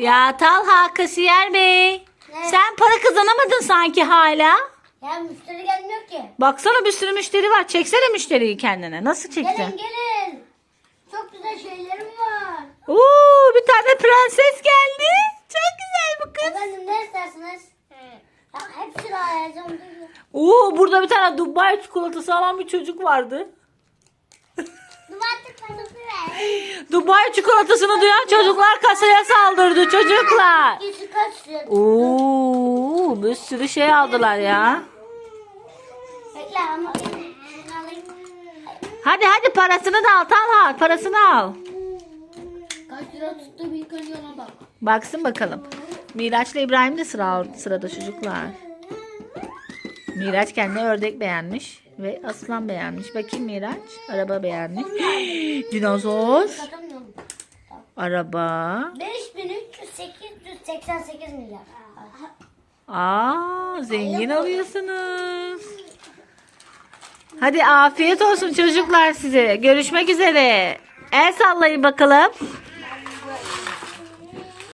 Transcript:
Ya Talha kasiyer bey. Ne? Sen para kazanamadın sanki hala. Ya müşteri gelmiyor ki. Baksana bir sürü müşteri var. Çeksene müşteriyi kendine. Nasıl Gelin çekeceksin? gelin. Çok güzel şeylerim var. Oo, bir tane prenses geldi. Çok güzel bu kız. Efendim ne istersiniz? Ya hepsini ayarlayacağım. Oo, burada bir tane Dubai çikolatası alan bir çocuk vardı. Dubai çikolatasını duyan çocuklar kasaya saldırdı çocuklar. Oo, bir sürü şey aldılar ya. Hadi hadi parasını da al Talha parasını al. Kaç lira tuttu bir önce ona bak. Baksın bakalım. Miraç'la İbrahim de sıra, sırada çocuklar. Miraç kendine ördek beğenmiş ve aslan beğenmiş. Bakayım Miraç. Araba beğenmiş. Dinozor. Araba. 5388 milyar. Aa, zengin oluyorsunuz. Hadi afiyet olsun çocuklar size. Görüşmek üzere. El sallayın bakalım.